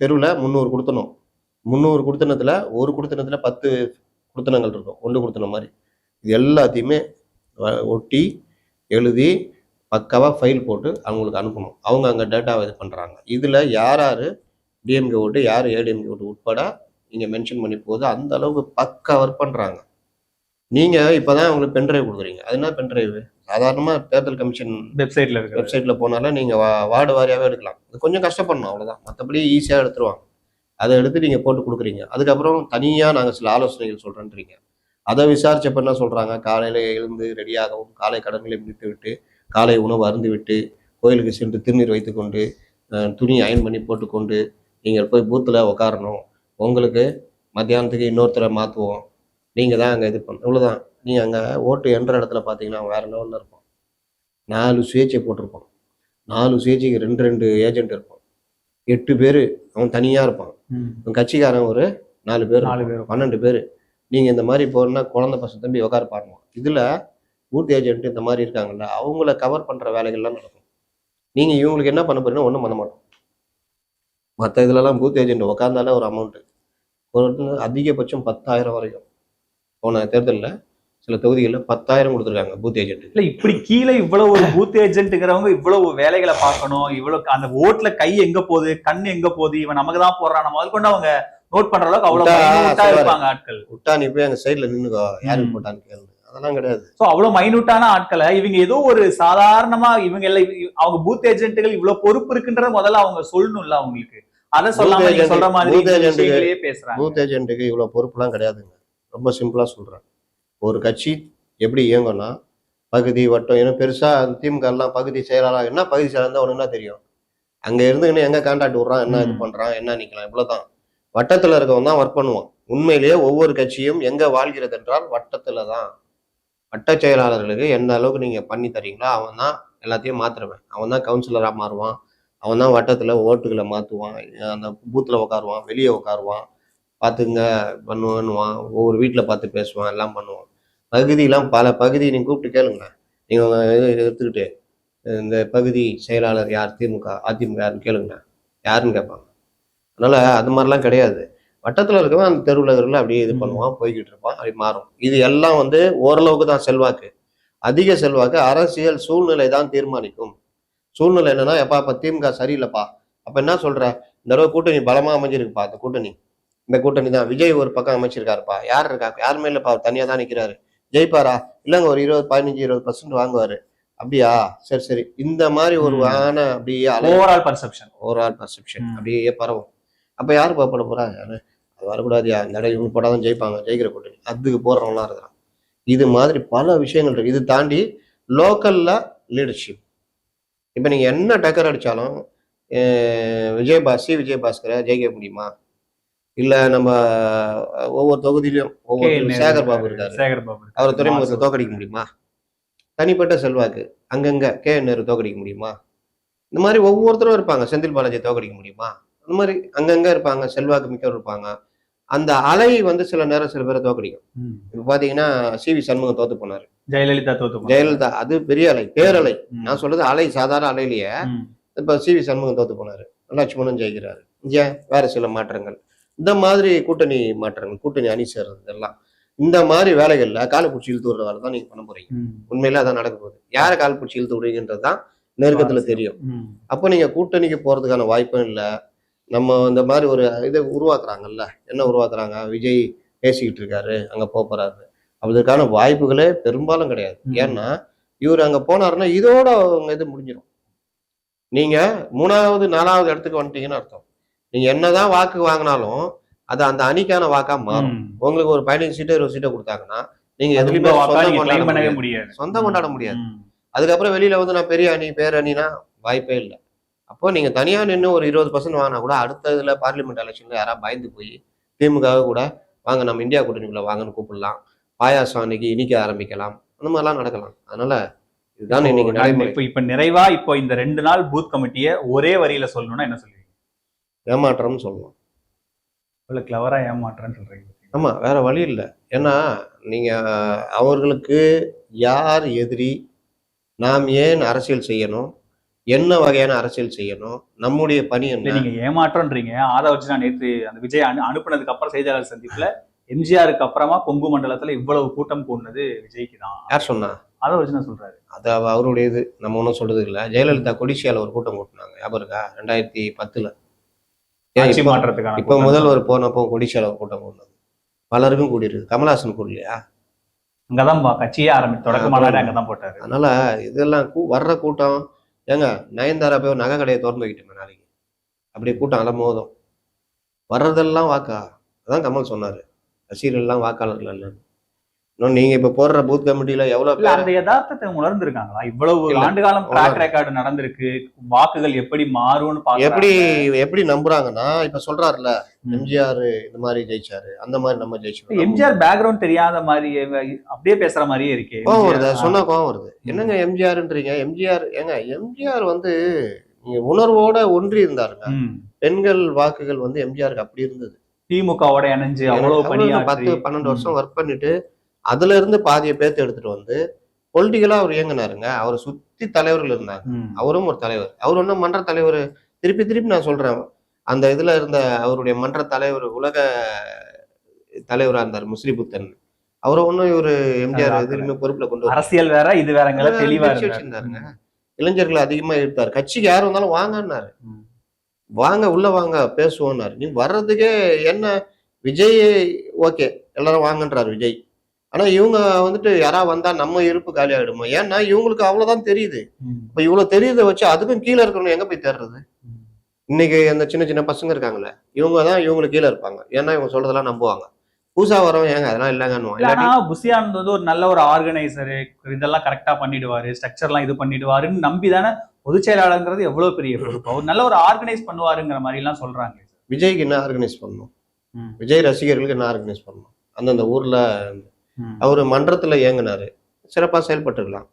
தெருவில் முந்நூறு கொடுத்தணும். முந்நூறு கொடுத்தனத்தில் ஒரு கொடுத்தனத்தில் பத்து கொடுத்தனங்கள் இருக்கும் ஒன்று கொடுத்தன மாதிரி. இது எல்லாத்தையுமே ஒட்டி எழுதி பக்காவாக ஃபைல் போட்டு அவங்களுக்கு அனுப்பணும். அவங்க அங்கே டேட்டாவை இது பண்ணுறாங்க இதில் யார் யார் டிஎம்கே ஓட்டு யார் ஏடிஎம்கே ஓட்டு உட்பட நீங்கள் மென்ஷன் பண்ணி போகுது அந்த அளவுக்கு பக்கா ஒர்க் பண்ணுறாங்க நீங்கள் இப்போ தான் உங்களுக்கு பென்ட்ரைவ் கொடுக்குறீங்க. அது என்ன பென்ட்ரைவ் சாதாரணமாக தேர்தல் கமிஷன் வெப்சைட்ல இருக்கு வெப்சைட்ல போனாலும் நீங்க வா- வார்டு வாரியாவே எடுக்கலாம். இது கொஞ்சம் கஷ்டப்படணும் அவ்வளவுதான். மற்றபடி ஈஸியா எடுத்துருவாங்க. அதை எடுத்து நீங்க போட்டு கொடுக்குறீங்க. அதுக்கப்புறம் தனியா நாங்க சில ஆலோசனைகள் சொல்றேன்றீங்க. அதை விசாரிச்சப்ப என்ன சொல்றாங்க? காலையில எழுந்து ரெடியாகவும் காலை கடன்களை முடித்து விட்டு காலை உணவு அருந்து விட்டு கோயிலுக்கு சென்று திருநீர் வைத்துக்கொண்டு அஹ், துணி அயன் பண்ணி போட்டுக்கொண்டு நீங்கள் போய் பூத்தில் உட்காரணும் உங்களுக்கு மத்தியானத்துக்கு இன்னொருத்தரை மாற்றுவோம் நீங்க தான் அங்க இது பண்ண இவ்வளவுதான். நீங்க அங்க ஓட்டு என்ற இடத்துல பாத்தீங்கன்னா வேற லெவல்ல இருப்போம். நாலு சுயேட்சை போட்டிருப்பான் நாலு சுயேட்சைக்கு ரெண்டு ரெண்டு ஏஜென்ட் இருப்பான் எட்டு பேர் அவன் தனியா இருப்பான். அவன் கட்சிக்காரன் ஒரு நாலு பேர் நாலு. பேர் பன்னெண்டு பேர். நீங்க இந்த மாதிரி போறோம்னா குழந்தை பசங்க தம்பி உட்கார பாருங்க இதுல பூத் ஏஜென்ட் இந்த மாதிரி இருக்காங்கல்ல அவங்கள கவர் பண்ற வேலைகள்லாம் நடக்கும். நீங்க இவங்களுக்கு என்ன பண்ண போறீங்கன்னா ஒன்றும் பண்ண மாட்டோம். மற்ற இதுலலாம் பூத் ஏஜென்ட் உட்காந்தாலே ஒரு அமௌண்ட் ஒரு அதிகபட்சம் பத்தாயிரம் வரைக்கும் போன தேர்தலில் சில தொகுதிகளில் பத்தாயிரம் கொடுத்துருக்காங்க பூத் ஏஜென்ட் இல்ல இப்படி கீழே இவ்வளவு ஒரு பூத் ஏஜென்ட்ங்கிறவங்க இவ்வளவு வேலைகளை பார்க்கணும் இவ்வளவு அந்த ஓட்டுல கை எங்க போகுது கண் எங்க போகுது இவன் நமக்கு தான் போடுறான் முதல் கொண்டு அவங்க நோட் பண்ற அளவுக்கு அவ்வளவு. இருப்பாங்க ஆட்கள். விட்டா நீ போய் அங்கே சைடில் நின்றுக்கோ யாருக்கு. போட்டான்னு கேளு. அதெல்லாம் கிடையாது. சோ அவ்வளவு மைனூட்டான ஆட்களை இவங்க ஏதோ ஒரு சாதாரணமா இவங்க எல்லாம் அவங்க பூத் ஏஜென்ட்டுகள் இவ்வளவு பொறுப்பு இருக்குன்றத முதல்ல அவங்க சொல்லணும்ல அவங்களுக்கு. அதை சொல்லாம நீங்க சொல்ற மாதிரி பேசுறாங்க. பூத் ஏஜென்ட்டுக்கு இவ்வளோ பொறுப்புலாம் கிடையாதுங்க. ரொம்ப சிம்பிளாக சொல்கிறேன் ஒரு கட்சி எப்படி இயங்கும்னா பகுதி வட்டம் ஏன்னா பெருசாக திமுக எல்லாம் பகுதி செயலாளர் என்ன பகுதி செயலாளர் உனக்கு என்ன தெரியும்? அங்கே இருந்துக்கின்னு எங்கே கான்டாக்ட் விட்றான் என்ன இது ம். பண்ணுறான் என்ன நிற்கலாம் இவ்வளோதான் வட்டத்தில் இருக்கவன் தான் ஒர்க் பண்ணுவான். உண்மையிலேயே ஒவ்வொரு கட்சியும் எங்கே வாழ்கிறது என்றால் வட்டத்தில் தான். வட்ட செயலாளர்களுக்கு எந்த அளவுக்கு நீங்கள் பண்ணி தரீங்களோ அவன் தான் எல்லாத்தையும் மாற்றுறவன் அவன் தான் கவுன்சிலராக மாறுவான். அவன் தான் வட்டத்தில் ஓட்டுகளை மாற்றுவான் அந்த பூத்தில் உட்காருவான் வெளியே உட்காருவான் பார்த்துங்க பண்ணுவான்னுவான். ஒவ்வொரு வீட்டில் பார்த்து பேசுவான் எல்லாம் பண்ணுவான். பகுதியெலாம் பல பகுதி நீங்கள் கூப்பிட்டு கேளுங்க நீங்கள் இது எடுத்துக்கிட்டு இந்த பகுதி செயலாளர் யார்? திமுக அதிமுக யாருன்னு கேளுங்க யாருன்னு கேட்பாங்க. அதனால் அது மாதிரிலாம் கிடையாது. வட்டத்தில் இருக்கவன் அந்த தெருவில் இருக்கிற அப்படியே இது. பண்ணுவான் போய்கிட்டு இருப்பான் அப்படி மாறும். இது எல்லாம் வந்து ஓரளவுக்கு தான் செல்வாக்கு. அதிக செல்வாக்கு அரசியல் சூழ்நிலை தான் தீர்மானிக்கும். சூழ்நிலை என்னன்னா எப்பா அப்ப திமுக சரியில்லைப்பா. அப்ப என்ன சொல்ற? இந்த தடவை கூட்டணி பலமா அமைஞ்சிருக்குப்பா அந்த கூட்டணி. இந்த கூட்டணி தான். விஜய் ஒரு பக்கம் அமைச்சிருக்காருப்பா. யார் இருக்கா? யாருமே இல்லப்பா அவர் தனியா தான் நிக்கிறாரு. ஜெயிப்பாரா? இல்லைங்க ஒரு இருபது பதினஞ்சு இருபது பர்சன்ட் வாங்குவாரு. அப்படியா? சரி சரி. இந்த மாதிரி ஒரு. ஆன அப்படியே ஓவரால் பர்செப்ஷன் ஓவரால் பர்செப்ஷன். அப்படியே பரவும். அப்ப யாரு போட போறா? யாரு? அது வரக்கூடாதுயா இந்த இடம் இவங்க போட்டாதான் ஜெயிப்பாங்க. ஜெயிக்கிற கூட்டணி. அதுக்கு போடுறவங்களாம் இருக்கிறான் இது மாதிரி பல விஷயங்கள் இருக்கு. இது தாண்டி லோக்கல்ல லீடர்ஷிப் இப்போ நீங்க என்ன டக்கர் அடிச்சாலும் அஹ் விஜயபாஸ் சி. விஜயபாஸ்கரை ஜெயிக்க முடியுமா? இல்ல நம்ம ஒவ்வொரு தொகுதியிலும் ஒவ்வொரு சேகர் பாபு இருக்காரு. சேகர் பாபு. அவரை துறைமுகத்தை தோக்கடிக்க முடியுமா? தனிப்பட்ட செல்வாக்கு. அங்கங்க கே. நேரு தோக்கடிக்க முடியுமா? இந்த மாதிரி ஒவ்வொருத்தரும் இருப்பாங்க. செந்தில் பாலாஜி தோக்கடிக்க முடியுமா? அந்த மாதிரி அங்கங்க இருப்பாங்க. செல்வாக்கு மிக்கவர் இருப்பாங்க. அந்த அலை வந்து சில நேரம் சில பேரை தோக்கடிக்கும். இப்ப பாத்தீங்கன்னா சி வி சண்முகம் தோத்து போனாரு ஜெயலலிதா தோத்து. ஜெயலலிதா அது பெரிய அலை பேரலை. நான் சொல்றது அலை சாதாரண அலையிலேயே. இப்ப சி வி சண்முகம் தோத்து போனாரு லட்சுமணன் ஜெயிக்கிறாரு ஏன் வேற சில மாற்றங்கள் இந்த மாதிரி கூட்டணி மாற்றங்கள் கூட்டணி அணி சேர்றது எல்லாம் இந்த மாதிரி வேலைகள்ல காலை பிடிச்சி இழுத்து விடுற வேலை தான் நீங்க பண்ண போறீங்க. உண்மையில அதான் நடக்க போகுது யாரை கால் பிடிச்சி இழுத்து விடுறீங்கன்றது தான் நெருக்கத்துல தெரியும். அப்போ நீங்க கூட்டணிக்கு போறதுக்கான வாய்ப்பும் இல்லை நம்ம இந்த மாதிரி ஒரு இதை உருவாக்குறாங்கல்ல? என்ன உருவாக்குறாங்க? விஜய் பேசிக்கிட்டு இருக்காரு அங்க போப் போறாரு. அதற்கான வாய்ப்புகளே பெரும்பாலும் கிடையாது. ஏன்னா இவர் அங்க போனாருன்னா இதோட அவங்க இது முடிஞ்சிடும் நீங்க மூணாவது நாலாவது இடத்துக்கு வந்துட்டீங்கன்னு அர்த்தம். நீங்க என்னதான் வாக்கு வாங்கினாலும் அது அந்த அணிக்கான வாக்கா மாறும். உங்களுக்கு ஒரு பதினஞ்சு சீட்டோ இருபது சீட்டோ கொடுத்தாங்கன்னா நீங்க அது எதுலையுமே சொந்தம் கொண்டாட முடியாது. சொந்தம் கொண்டாட முடியாது. அதுக்கப்புறம் வெளியில வந்து நான் பெரிய அணி பேரணினா வாய்ப்பே இல்லை. அப்போ நீங்க தனியா நின்று ஒரு இருபது பர்சன்ட் வாங்கினா கூட அடுத்த இதுல பார்லிமெண்ட் எலெக்ஷன்ல யாராவது பயந்து போய் திமுக கூட வாங்க நம்ம இந்தியா கூட்டணிக்குள்ள வாங்கன்னு கூப்பிடலாம். பாயாசம் அன்னைக்கு இனிக்க ஆரம்பிக்கலாம். அந்த மாதிரிலாம் நடக்கலாம். அதனால இதுதான் இன்னைக்கு இப்போ இப்ப நிறைவா இப்போ இந்த ரெண்டு நாள் பூத் கமிட்டிய ஒரே வரியில சொல்லணும்னா என்ன சொல்லுவீங்க? ஏமாற்றம்னு சொல்லலாம் இவ்வளவு கிளவரா ஏமாற்றம்னு சொல்றீங்க ஆமா வேற வழி இல்லை. ஏன்னா நீங்க அவர்களுக்கு யார் எதிரி? நாம் ஏன் அரசியல் செய்யணும்? என்ன வகையான அரசியல் செய்யணும்? நம்முடைய பணி என்ன? நீங்க ஏமாற்றம்ன்றீங்க. அதை வச்சு நான் நேற்று அந்த விஜய் அனு அனுப்புனதுக்கு அப்புறம் செய்தியாளர் சந்திப்புல எம்ஜிஆருக்கு அப்புறமா கொங்கு மண்டலத்துல இவ்வளவு கூட்டம் கூடினது விஜய்க்கு தான். யார் சொன்னா? அதை வச்சு நான் சொல்றாரு. அது அவ- அவருடைய இது நம்ம ஒன்றும் சொல்றது இல்லை. ஜெயலலிதா கொடிசியால ஒரு கூட்டம் கூட்டினாங்க ஞாபகம் இருக்கா? ரெண்டாயிரத்தி பத்துல. மாற்றத்துக்கான இப்ப. முதல்வர் போனப்போ கொடிசியால ஒரு கூட்டம் கூட்டினாங்க பலருக்கும் கூடியிருக்கு கமலஹாசன் கூடலையா? அங்கதான் கட்சியே ஆரம்பி தொடக்க ஆ, மாநாடு அங்கதான் போட்டாரு. அதனால இதெல்லாம் வர்ற கூட்டம் ஏங்க நயன்தாரா போய் ஒரு நகை கடையை திறந்து வைக்கிட்டோமே நாளைக்கு. அப்படியே கூட்டம் அலமோதும். வர்றதெல்லாம் வாக்கா? அதான் கமல் சொன்னார். ரசிகர்கள்லாம் வாக்காளர்கள் இல்லைன்னு நீங்க இப்ப போடுற பூத் கமிட்டியில எவ்வளவு அந்த யதார்த்தத்தை உணர்ந்திருக்காங்களா இவ்வளவு. ஆண்டு காலம் ட்ராக். ரெக்கார்டு நடந்திருக்கு வாக்குகள் எப்படி மாறும்னு எப்படி எப்படி நம்புறாங்கன்னா இப்ப சொல்றாருல. எம்ஜிஆர் இந்த மாதிரி ஜெயிச்சாரு அந்த மாதிரி நம்ம ஜெயிச்சோம் எம்ஜிஆர் பேக்ரவுண்ட் தெரியாத மாதிரி அப்படியே பேசுற மாதிரியே இருக்கே கோவம் வருது. சொன்னா கோவம் வருது என்னங்க எம்ஜிஆர்ன்றீங்க எம்ஜிஆர் ஏங்க எம்ஜிஆர் வந்து நீங்க உணர்வோட ஒன்றி இருந்தாருங்க. பெண்கள் வாக்குகள் வந்து எம்ஜிஆருக்கு அப்படி இருந்தது திமுகவோட இணைஞ்சு அவ்வளவு பத்து பன்னெண்டு வருஷம் ஒர்க் பண்ணிட்டு அதுல இருந்து பாதியை பேர்த்து எடுத்துட்டு வந்து பொலிட்டிக்கலா அவர் இயங்கினாருங்க. அவரை சுத்தி தலைவர்கள் இருந்தாங்க. அவரும் ஒரு தலைவர். அவர் ஒன்றும் மன்ற தலைவர் திருப்பி திருப்பி நான் சொல்றேன். அந்த இதுல இருந்த அவருடைய மன்ற தலைவர் உலக தலைவரா இருந்தார் முஸ்லிபுத்தன் அவரை ஒன்றும் இவரு எம்ஜிஆர். எதுலையுமே பொறுப்புல கொண்டு. அரசியல் வேற இது வேறங்கள அதான் தெளிவா. வச்சிருந்தாருங்க. இளைஞர்களை அதிகமா எடுத்தார் கட்சிக்கு யார் வந்தாலும் வாங்கன்னாரு. வாங்க உள்ள வாங்க பேசுவோம்னாரு நீ வர்றதுக்கே என்ன? விஜய் ஓகே. எல்லாரும் வாங்கன்றாரு விஜய். ஆனா இவங்க வந்துட்டு யாரா வந்தா நம்ம இருப்பு காலி ஆயிடுமா ஏன்னா இவங்களுக்கு அவ்வளவுதான் தெரியுது. இப்ப இவ்வளவு தெரியுத வச்சு அதுக்கும் கீழே இருக்கணும் எங்க போய் தேடுறது? ம். இன்னைக்கு அந்த சின்ன சின்ன பசங்க இருக்காங்கல்ல இவங்க தான் இவங்களுக்கு கீழே இருப்பாங்க. ஏன்னா இவங்க சொல்றதெல்லாம் நம்புவாங்க. புதுசா வரவன் ஏங்க அதெல்லாம் இல்லைங்கன்னு புசியானந்த் வந்து ஒரு நல்ல ஒரு ஆர்கனைசர் இதெல்லாம் கரெக்டா பண்ணிடுவாரு ஸ்ட்ரக்சர் எல்லாம் இது பண்ணிடுவாருன்னு நம்பி தானே பொதுச் செயலாளர்ங்கிறது எவ்வளவு பெரிய பொறுப்பு? நல்ல ஒரு ஆர்கனைஸ் பண்ணுவாருங்கிற மாதிரி எல்லாம் சொல்றாங்க. விஜய்க்கு என்ன ஆர்கனைஸ் பண்ணணும். விஜய் ரசிகர்களுக்கு என்ன ஆர்கனைஸ் பண்ணணும்? அந்தந்த ஊர்ல. அவர் மன்றத்துல இயங்குனாரு. சிறப்பா செயல்பட்டுருக்கலாம்.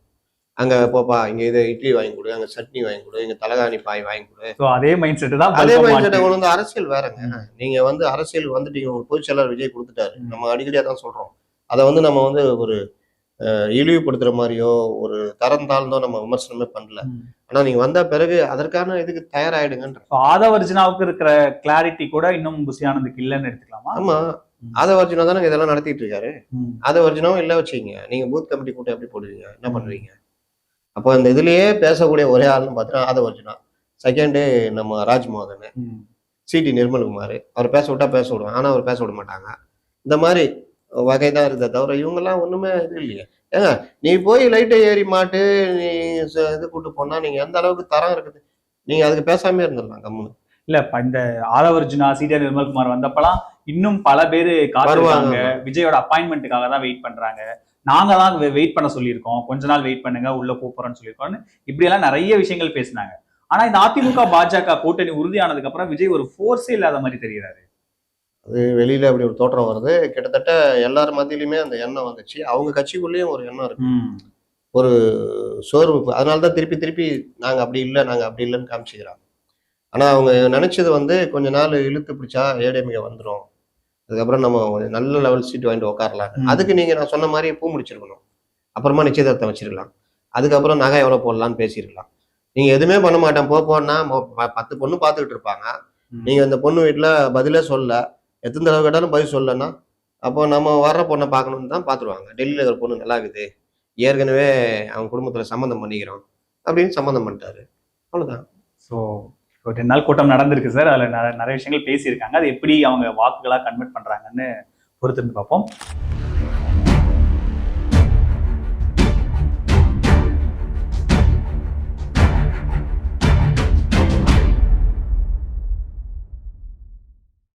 அங்க போப்பா இங்க இது இட்லி வாங்கி கொடு அங்க சட்னி வாங்கி கொடு இங்க தலகாணி பாய் வாங்கி கொடு. அதே மைண்ட் செட் தான் அதே மாட்டி. கொண்டு வந்து அரசியல் வேறங்க. நீங்க வந்து அரசியல் வந்துட்டீங்க உங்களுக்கு பொதுச் செயலாளர் விஜய் கொடுத்துட்டாரு. நம்ம அடிக்கடியா தான் சொல்றோம். அதை வந்து நம்ம வந்து ஒரு இழிவுபடுத்துற மாதிரியோ ஒரு தரம் தாழ்ந்தோ நம்ம விமர்சனமே பண்ணல. ஆனா நீங்க வந்த பிறகு அதற்கான இதுக்கு தயாராயிடுங்கன்ற. ஆதவர்ஜுனாவுக்கு இருக்கிற கிளாரிட்டி கூட இன்னும் புசியானந்துக்கு இல்லைன்னு எடுத்துக்கலாமா? ஆமா. ம். ஆதவர்ஜுனா தானே இதெல்லாம் நடத்திட்டு இருக்காரு ம். ஆதவர்ஜுனாவும் இல்ல வச்சுக்கீங்க. நீங்க பூத் கமிட்டி கூட்டம் எப்படி போடுவீங்க? என்ன பண்ணுவீங்க அப்போ இந்த இதுலயே பேசக்கூடிய ஒரே ஆள்னு பார்த்தீங்கன்னா ஆதவர்ஜுனா செகண்டு நம்ம ராஜ்மோகன். சிடி நிர்மல்குமார். அவர் பேச விட்டா பேச விடுவாங்க ஆனா அவர் பேச விட மாட்டாங்க. இந்த மாதிரி வகை தான் இருக்குதே தவிர இவங்கெல்லாம் ஒண்ணுமே இது இல்லையே. ஏங்க நீ போய் லைட்டை ஏறி மாட்டு நீ இது கூட்டு போனா நீங்க எந்த அளவுக்கு தரம் இருக்குது? நீங்க அதுக்கு பேசாமே இருந்துடலாம் கம்முன்னு இல்ல இப்ப இந்த ஆதவர்ஜுனா சீனியர் நிர்மல்குமார் வந்தப்பலாம் இன்னும் பல பேர் காத்திருக்காங்க. விஜயோட அப்பாயின்மெண்ட்டுக்காக தான் வெயிட் பண்றாங்க. நாங்க தான் வெயிட் பண்ண சொல்லியிருக்கோம். கொஞ்ச நாள் வெயிட் பண்ணுங்க உள்ள கூப்பிடுறோம்னு சொல்லியிருக்கோம்னு இப்படி எல்லாம் நிறைய விஷயங்கள் பேசினாங்க. ஆனா இந்த அதிமுக பாஜக கூட்டணி உறுதியானதுக்கு அப்புறம் விஜய் ஒரு ஃபோர்ஸே இல்லாத மாதிரி தெரியுறாரு அது வெளியில அப்படி ஒரு தோற்றம் வருது. கிட்டத்தட்ட எல்லார் மத்தியிலுமே அந்த எண்ணம் வந்துச்சு. அவங்க கட்சிக்குள்ளேயும் ஒரு எண்ணம் இருக்கு. சோர்வு. அதனால தான் திருப்பி திருப்பி நாங்க அப்படி இல்லை நாங்க அப்படி இல்லைன்னு காமிச்சிக்கிறாங்க. ஆனா அவங்க நினைச்சது வந்து கொஞ்ச நாள் இழுத்து பிடிச்சா ஏடிஎம்கே வந்துரும். அதுக்கப்புறம் நம்ம நல்ல லெவல் சீட் வாங்கிட்டு உட்காரலாம். அதுக்கு நீங்க நான் சொன்ன மாதிரி பூ முடிச்சிருக்கணும். அப்புறமா நிச்சயதார்த்தம் வச்சிருக்கலாம். அதுக்கப்புறம் நகை எவ்வளவு போடலாம்னு பேசியிருக்கலாம். நீங்க எதுவுமே பண்ண மாட்டேன். போ போனா பத்து பொண்ணு பார்த்துக்கிட்டு இருப்பாங்க. நீங்க அந்த பொண்ணு வீட்டுல பதிலே சொல்ல எத்தனை தடவை கேட்டாலும் பதில் சொல்லனா அப்போ நம்ம வர்ற பொண்ணை பார்க்கணும்னு தான் பார்த்துருவாங்க. டெல்லியில் இருக்கிற பொண்ணு நல்லா இருக்குது. ஏற்கனவே அவங்க குடும்பத்துல சம்மந்தம் பண்ணிக்கிறோம். அப்படின்னு சம்மந்தம் பண்ணிட்டாரு. அவ்வளவுதான். ஸோ ஒரு ரெண்டு நாள் கூட்டம் நடந்திருக்கு சார். அதுல நிறைய நிறைய விஷயங்கள் பேசியிருக்காங்க. அது எப்படி அவங்க வாக்குகளா கன்வெர்ட் பண்றாங்கன்னு பொறுத்திருந்து பார்ப்போம்.